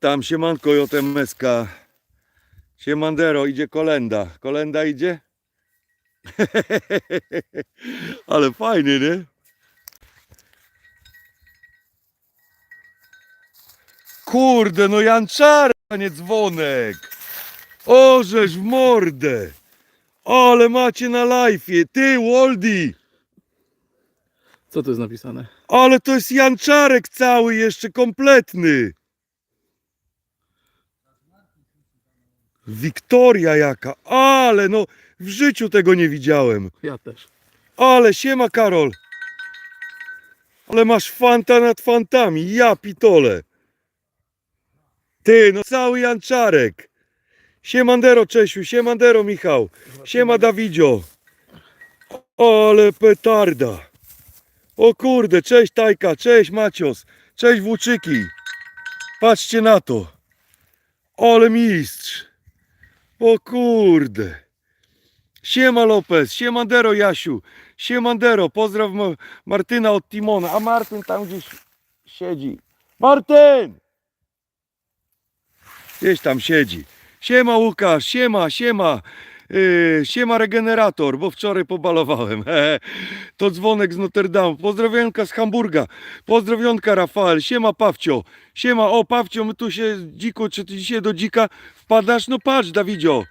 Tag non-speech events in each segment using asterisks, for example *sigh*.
Tam siemanko JMSK. Siemandero, idzie kolenda. Kolenda idzie? *laughs* Ale fajny, nie? Kurde, no Janczara, nie dzwonek. Orzesz w mordę. Ale macie na live'ie. Ty, Woldi. Co tu jest napisane? Ale to jest Janczarek cały jeszcze, kompletny. Wiktoria jaka, ale no w życiu tego nie widziałem. Ja też. Ale siema Karol. Ale masz fanta nad fantami, ja pitole. Ty, no cały Janczarek. Siemandero Czesiu, siemandero Michał, siema Dawidzio. Ale petarda. O kurde, cześć Tajka, cześć Macios, cześć Włóczyki. Patrzcie na to. Ale mistrz. O kurde. Siema Lopez, siemandero Jasiu, siemandero, pozdraw Ma- Martyna od Timona, a Martyn tam gdzieś siedzi. Martyn! Gdzieś tam siedzi. Siema Łukasz, siema, siema. Yy, siema regenerator, bo wczoraj pobalowałem. *laughs* to dzwonek z Notre Dame. Pozdrowionka z Hamburga. Pozdrowionka Rafael. Siema Pawcio. Siema, o Pawcio, my tu się dziku, czy ty dzisiaj do dzika wpadasz? No patrz Dawidzio.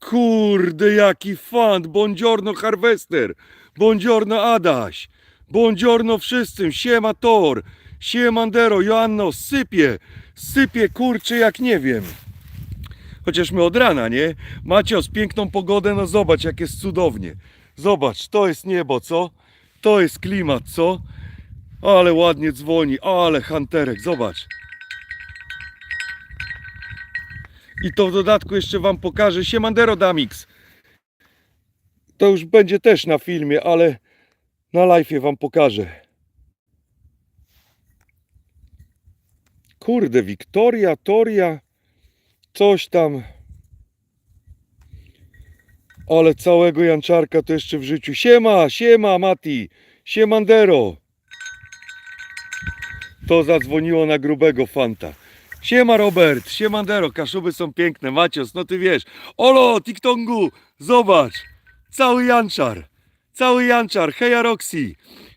Kurde, jaki fan! Buongiorno Harvester! Buongiorno Adaś! Buongiorno wszystkim! Siema Tor! Siemandero, Joanno, sypie! Sypie, kurczę, jak nie wiem. Chociaż my od rana, nie? Macie z piękną pogodę, no zobacz, jak jest cudownie. Zobacz, to jest niebo, co? To jest klimat, co? Ale ładnie dzwoni, ale hanterek, zobacz. I to w dodatku jeszcze wam pokażę Siemandero Damix. To już będzie też na filmie, ale na live wam pokażę. Kurde, Wiktoria, Toria, coś tam. Ale całego Janczarka to jeszcze w życiu. Siema, siema Mati, siemandero. To zadzwoniło na grubego fanta. Siema Robert, siemandero, kaszuby są piękne, Macios, no ty wiesz. Olo, TikTongu, zobacz, cały Janczar, cały Janczar, heja Roxy,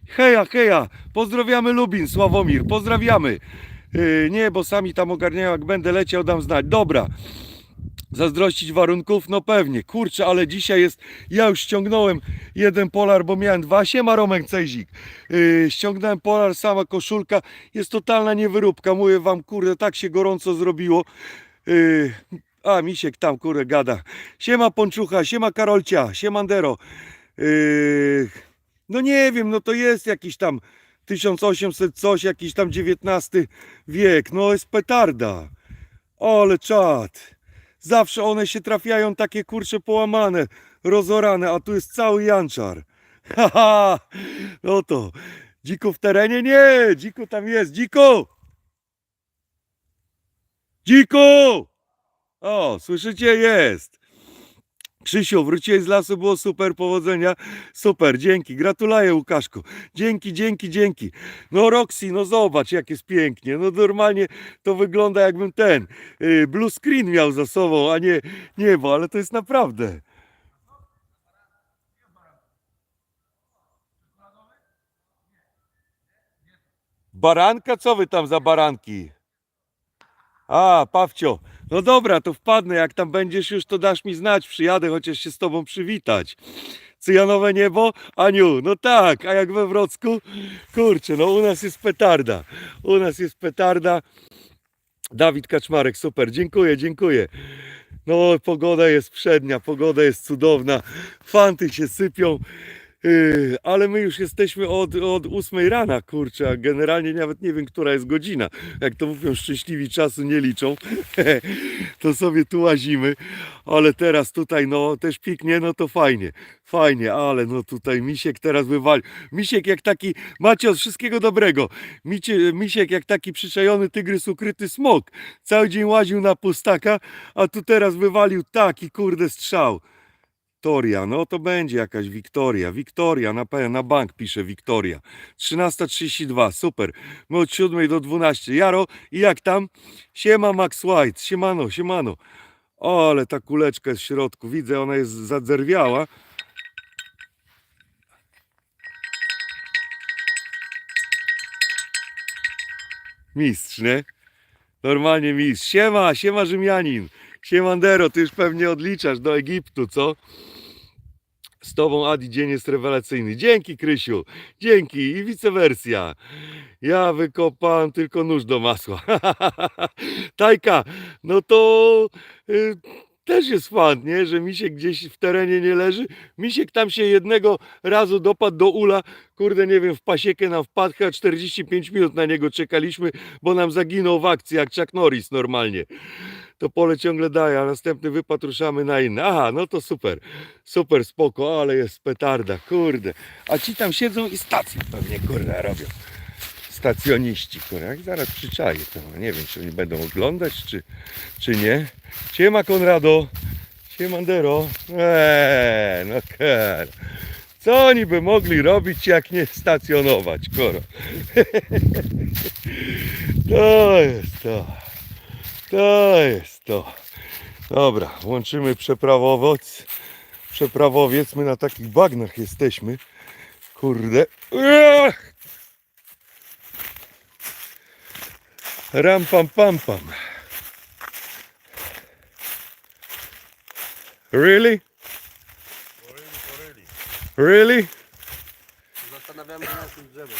heja, heja, pozdrawiamy Lubin, Sławomir, pozdrawiamy. Yy, nie, bo sami tam ogarniają, jak będę leciał, dam znać. Dobra, zazdrościć warunków? No pewnie, kurczę, ale dzisiaj jest, ja już ściągnąłem jeden polar, bo miałem dwa, siema Romek Cejzik, yy, ściągnąłem polar, sama koszulka, jest totalna niewyróbka, mówię wam, kurde, tak się gorąco zrobiło, yy, a Misiek tam, kurde, gada, siema Ponczucha, siema Karolcia, siemandero, yy, no nie wiem, no to jest jakiś tam 1800 coś, jakiś tam XIX wiek, no jest petarda, ale czad, Zawsze one się trafiają takie kurcze połamane, rozorane, a tu jest cały janczar. *laughs* Haha, no to dziku w terenie? Nie, dziku tam jest, dziku! Dziku! O, słyszycie? Jest. Krzysiu, wróciłeś z lasu, było super, powodzenia. Super, dzięki, gratuluję Łukaszku. Dzięki, dzięki, dzięki. No Roxy, no zobacz jak jest pięknie. No normalnie to wygląda jakbym ten y, blue screen miał za sobą, a nie niebo, ale to jest naprawdę. Baranka? Co wy tam za baranki? A, Pawcio, no dobra, to wpadnę, jak tam będziesz już, to dasz mi znać, przyjadę chociaż się z tobą przywitać. Cyjanowe niebo? Aniu, no tak, a jak we Wrocku? Kurczę, no u nas jest petarda, u nas jest petarda. Dawid Kaczmarek, super, dziękuję, dziękuję. No, pogoda jest przednia, pogoda jest cudowna, fanty się sypią, ale my już jesteśmy od, od 8 rana, kurczę, a generalnie nawet nie wiem, która jest godzina. Jak to mówią, szczęśliwi czasu nie liczą, *laughs* to sobie tu łazimy, ale teraz tutaj, no, też piknie, no to fajnie, fajnie, ale no tutaj Misiek teraz wywalił. Misiek jak taki, macie od wszystkiego dobrego, Micie, Misiek jak taki przyczajony tygrys, ukryty smok, cały dzień łaził na pustaka, a tu teraz wywalił taki kurde strzał. Wiktoria, no to będzie jakaś Wiktoria. Wiktoria, na na bank pisze Wiktoria. 13.32, super. My od 7 do 12. Jaro, i jak tam? Siema Max White, siemano, siemano. O, ale ta kuleczka jest w środku, widzę, ona jest zadzerwiała. Mistrz, nie? Normalnie mistrz. Siema, siema Rzymianin. Siemandero, ty już pewnie odliczasz do Egiptu, co? Z tobą Adi dzień jest rewelacyjny. Dzięki Krysiu, dzięki i vice versa. Ja wykopałem tylko nóż do masła. *laughs* Tajka, no to y, też jest fan, nie? Że misiek gdzieś w terenie nie leży. Misiek tam się jednego razu dopadł do ula, kurde nie wiem, w pasiekę nam wpadł, chyba 45 minut na niego czekaliśmy, bo nam zaginął w akcji jak Chuck Norris normalnie. To pole ciągle daje, a następny wypad ruszamy na inny. Aha, no to super, super spoko, ale jest petarda, kurde. A ci tam siedzą i stację pewnie, kurde, robią. Stacjoniści, kurde, jak zaraz przyczaję to, nie wiem, czy oni będą oglądać, czy, czy nie. Siema Konrado, siemandero, eee, no kar. Co oni by mogli robić, jak nie stacjonować, koro? *laughs* To jest to. To jest to. Dobra, włączymy przeprawowiec. Przeprawowiec, my na takich bagnach jesteśmy. Kurde. Ech! Ram pam pam pam. Really? Really? Zastanawiamy się nad tym drzewem.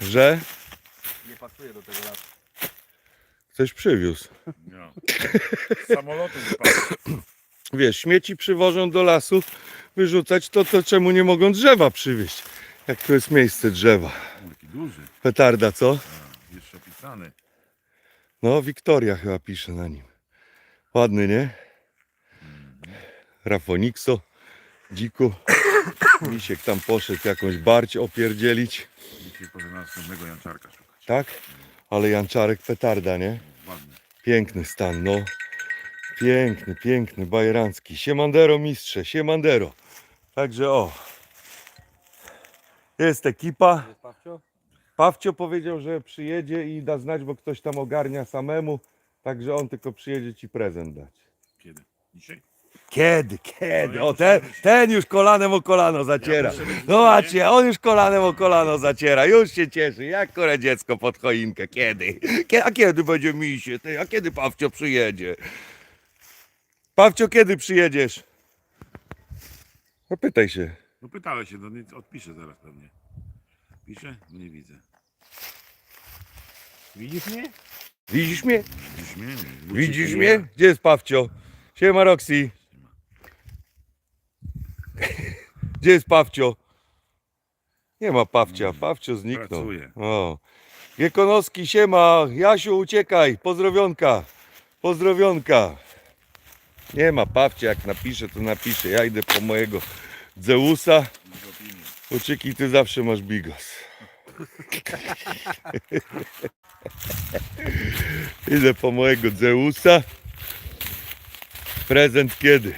Że Nie pasuje do tego lasu. Ktoś przywiózł. No. Samolotu wypadł. wiesz, śmieci przywożą do lasu wyrzucać, to, to czemu nie mogą drzewa przywieźć? Jak to jest miejsce drzewa? Taki duży. Petarda, co? A, Jeszcze opisany. No, Wiktoria chyba pisze na nim. Ładny, nie? Rafonikso, dziku. Misiek tam poszedł jakąś barć opierdzielić, Dzisiaj na następnego janczarka szukać. tak? Ale Janczarek petarda, nie? Ładny. Piękny stan, no. Piękny, piękny, bajerancki. Siemandero mistrze, siemandero. Także o. Jest ekipa. Jest Pawcio? Pawcio powiedział, że przyjedzie i da znać, bo ktoś tam ogarnia samemu. Także on tylko przyjedzie ci prezent dać. Kiedy? Dzisiaj? Kiedy, kiedy? No O, ten, ten już kolanem o kolano zaciera. być- Zobaczcie, on już kolanem o kolano zaciera. Już się cieszy, jak kore dziecko pod choinkę. Kiedy? Kie- A kiedy będzie misie? Ty, A kiedy Pawcio przyjedzie? Pawcio, kiedy przyjedziesz? No pytaj się. No pytałeś się, no nic, odpiszę zaraz pewnie. Pisze? No nie widzę. Widzisz mnie? Widzisz mnie? Widzisz mnie? Widzisz mnie? Gdzie jest Pawcio? Siema Roxy. Gdzie jest Pawcio? Nie ma Pawcia, Pawcio zniknął. Pracuje. O. Wiekonowski, siema. Jasiu, uciekaj. Pozdrowionka. Pozdrowionka. Nie ma Pawcia, jak napiszę, to napiszę. Ja idę po mojego Zeusa. Uciekaj, ty zawsze masz bigos. *laughs* Idę po mojego Zeusa. Prezent kiedy?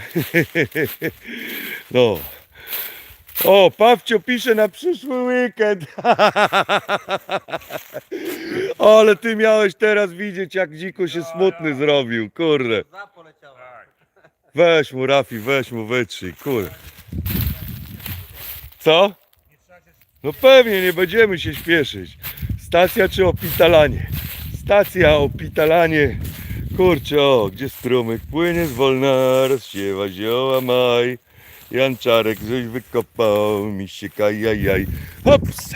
*laughs* No. O, Pawcio pisze na przyszły weekend. *laughs* Ale ty miałeś teraz widzieć, jak dziko się smutny zrobił, kurde. Weź mu Rafi, weź mu wytrzyj, kurde. Co? No pewnie, nie będziemy się śpieszyć. Stacja czy opitalanie? Stacja, opitalanie. Kurczę, o, gdzie strumyk płynie zwolna, rozsiewa zioła maj. Janczarek żeś wykopał, mi się kajajaj. Hops!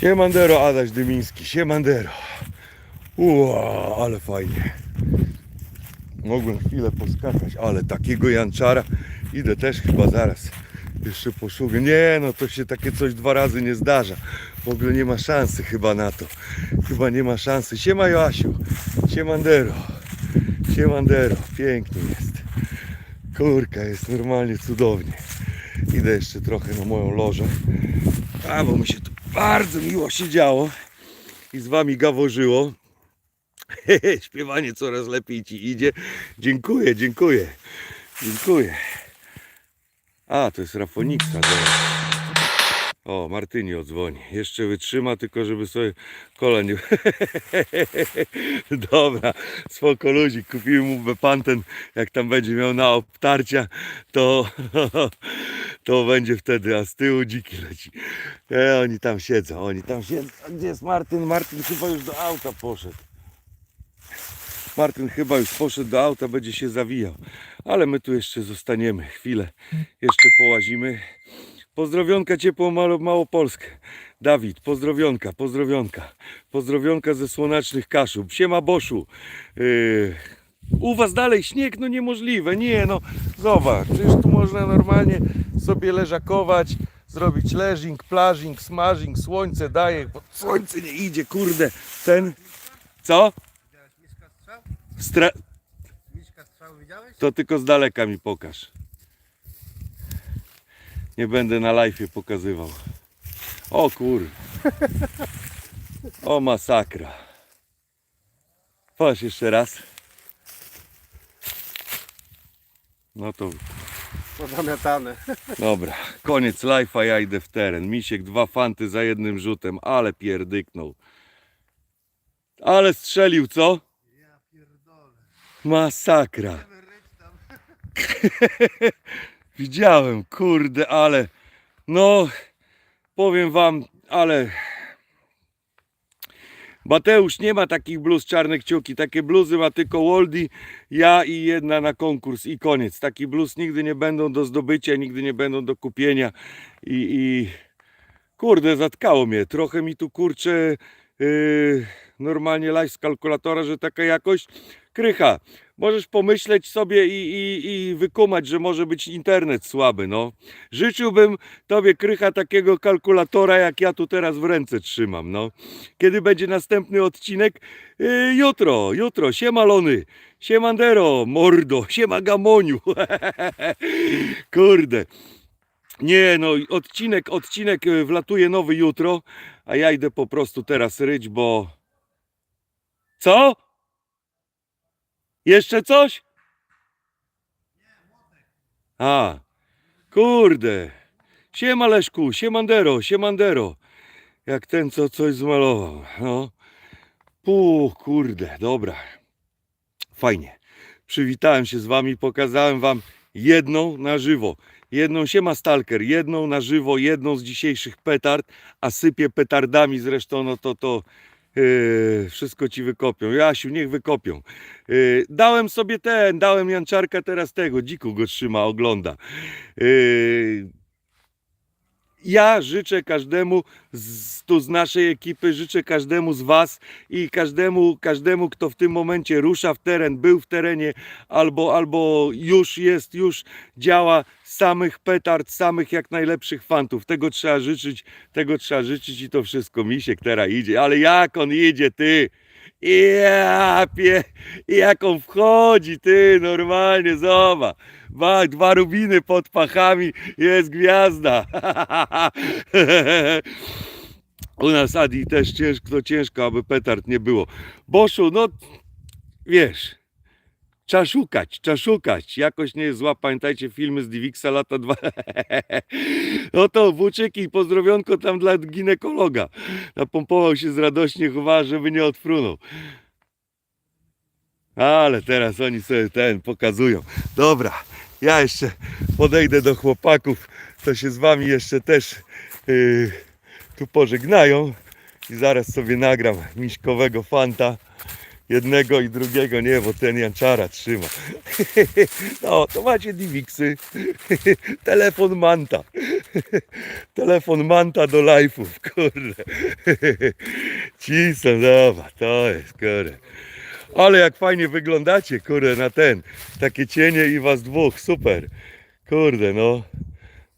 Siemandero, Adaś Dymiński, siemandero. Ua, ale fajnie. Mogłem chwilę poskakać, ale takiego janczara idę też chyba zaraz jeszcze poszukam. Nie, no to się takie coś dwa razy nie zdarza. W ogóle nie ma szansy chyba na to. Chyba nie ma szansy. Siema Joasiu, siemandero, siemandero, pięknie jest. Kurka, jest normalnie cudownie. Idę jeszcze trochę na moją lożę. A, bo mi się tu bardzo miło siedziało i z wami gaworzyło. *laughs* Śpiewanie coraz lepiej ci idzie. Dziękuję, dziękuję. Dziękuję. A, to jest Rafoniksa. dobra. O, Martyni odzwoni. Jeszcze wytrzyma, tylko żeby sobie kola nie... *laughs* Dobra, spoko ludzi. Kupiłem mu bepanten. Jak tam będzie miał na obtarcia, to, *laughs* to będzie wtedy, a z tyłu dziki leci. E, oni tam siedzą, oni tam siedzą. Gdzie jest Martyn? Martyn chyba już do auta poszedł. Martyn chyba już poszedł do auta, będzie się zawijał. Ale my tu jeszcze zostaniemy chwilę. Jeszcze połazimy. Pozdrowionka ciepło Malo- Małopolskę. Dawid, pozdrowionka, pozdrowionka. Pozdrowionka ze słonecznych Kaszub. Siema Boszu. Yy, u was dalej śnieg? No niemożliwe. Nie no, zobacz. Przecież tu można normalnie sobie leżakować, zrobić leżing, plażing, smażing, słońce daje. Bo słońce nie idzie, kurde. Ten... Co? Stra... Miszka strzał widziałeś? To tylko z daleka mi pokaż. Nie będę na live pokazywał. O kur. O masakra. Patrz jeszcze raz. No to Pozamiatane. dobra. Koniec live'a, ja idę w teren. Misiek dwa fanty za jednym rzutem, ale pierdyknął. Ale strzelił, co? Masakra. *laughs* Widziałem, kurde, ale no powiem wam, ale Mateusz nie ma takich bluz czarne kciuki, takie bluzy ma tylko Woldi, ja i jedna na konkurs i koniec. Taki bluz nigdy nie będą do zdobycia, nigdy nie będą do kupienia i, i kurde, zatkało mnie. Trochę mi tu kurczę yy, normalnie live z kalkulatora, że taka jakość krycha. Możesz pomyśleć sobie i, i, i wykumać, że może być internet słaby, no. Życzyłbym tobie krycha takiego kalkulatora, jak ja tu teraz w ręce trzymam, no. Kiedy będzie następny odcinek? Yy, jutro, jutro, siema Lony, siemandero, mordo, *laughs* siema Gamoniu. *laughs* Kurde. Nie no, odcinek, odcinek y, wlatuje nowy jutro, a ja idę po prostu teraz ryć, bo... Co? Jeszcze coś? A, kurde. Siema Leszku, siemandero, siemandero. Jak ten, co coś zmalował, no. Puh, kurde, dobra. Fajnie. Przywitałem się z wami, pokazałem wam jedną na żywo. Jedną siema Stalker, jedną na żywo, jedną z dzisiejszych petard, a sypie petardami zresztą, no to to yy, wszystko ci wykopią. Jasiu, niech wykopią. Yy, dałem sobie ten, dałem Janczarka teraz tego, dziku go trzyma, ogląda. Yy, ja życzę każdemu z, tu z naszej ekipy, życzę każdemu z Was i każdemu, każdemu, kto w tym momencie rusza w teren, był w terenie albo, albo już jest, już działa, samych petard, samych jak najlepszych fantów. Tego trzeba życzyć, tego trzeba życzyć i to wszystko. Misiek teraz idzie, ale jak on idzie, ty? Ja pie, jak on wchodzi, ty, normalnie, zobacz. Dwa, dwa rubiny pod pachami, jest gwiazda. *laughs* U nas Adi też ciężko, ciężko, aby petard nie było. Boszu, no wiesz, trzeba szukać, trzeba szukać. Jakoś nie jest zła, pamiętajcie filmy z Divixa lata 2. No to włóczyki, pozdrowionko tam dla ginekologa. Napompował się z radośnie, chowała, żeby nie odfrunął. Ale teraz oni sobie ten pokazują. Dobra, ja jeszcze podejdę do chłopaków, to się z wami jeszcze też yy, tu pożegnają i zaraz sobie nagram miśkowego fanta. Jednego i drugiego nie, bo ten Janczara trzyma. *laughs* No, to macie Divixy. *laughs* Telefon Manta. *laughs* Telefon Manta do live'ów, kurde. Ci są, dobra, to jest, kurde. Ale jak fajnie wyglądacie, kurde, na ten. Takie cienie i was dwóch, super. Kurde, no.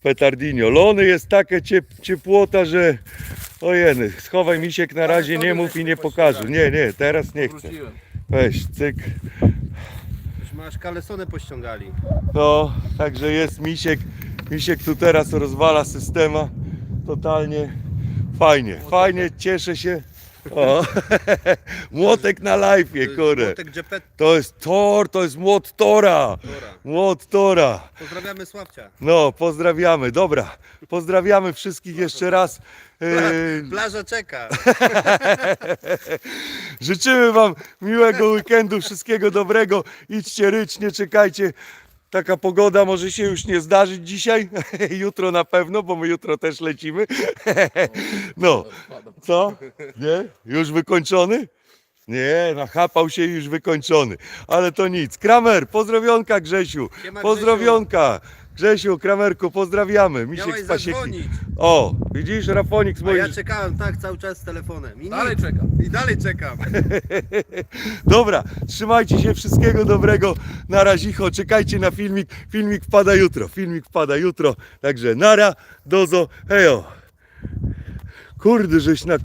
Petardinio. Lony jest takie ciep ciepłota, że... Ojeny, schowaj misiek na razie, nie mów i nie pokażę. Nie, nie, teraz nie chcę. Wróciłem. Weź, cyk. Już masz kalesonę pościągali. No, także jest misiek. Misiek tu teraz rozwala systema. Totalnie fajnie, fajnie, cieszę się. O, *laughs* młotek na live'ie, kurde. Młotek. To jest Tor, to jest młot Tora. Dobra. Młot Tora. Pozdrawiamy Sławcia. No, pozdrawiamy, dobra. Pozdrawiamy wszystkich jeszcze raz. Yy, Plaża czeka. *laughs* życzymy Wam miłego weekendu, wszystkiego dobrego. Idźcie ryć, nie czekajcie. Taka pogoda może się już nie zdarzyć dzisiaj, *laughs* jutro na pewno, bo my jutro też lecimy. *laughs* No, co? Nie? Już wykończony? Nie, nachapał się już wykończony. Ale to nic. Kramer, pozdrowionka Grzesiu. Pozdrowionka. Grzesiu, Kramerku, pozdrawiamy. Misiek Miałeś z pasieki. zadzwonić. O, widzisz, Rafonik z A moim... ja czekałem tak cały czas z telefonem. I Dalej nic. czekam. I dalej czekam. *laughs* Dobra, trzymajcie się, wszystkiego dobrego. Na razicho, czekajcie na filmik. Filmik wpada jutro, filmik wpada jutro. Także nara, dozo, hejo. Kurde, żeś na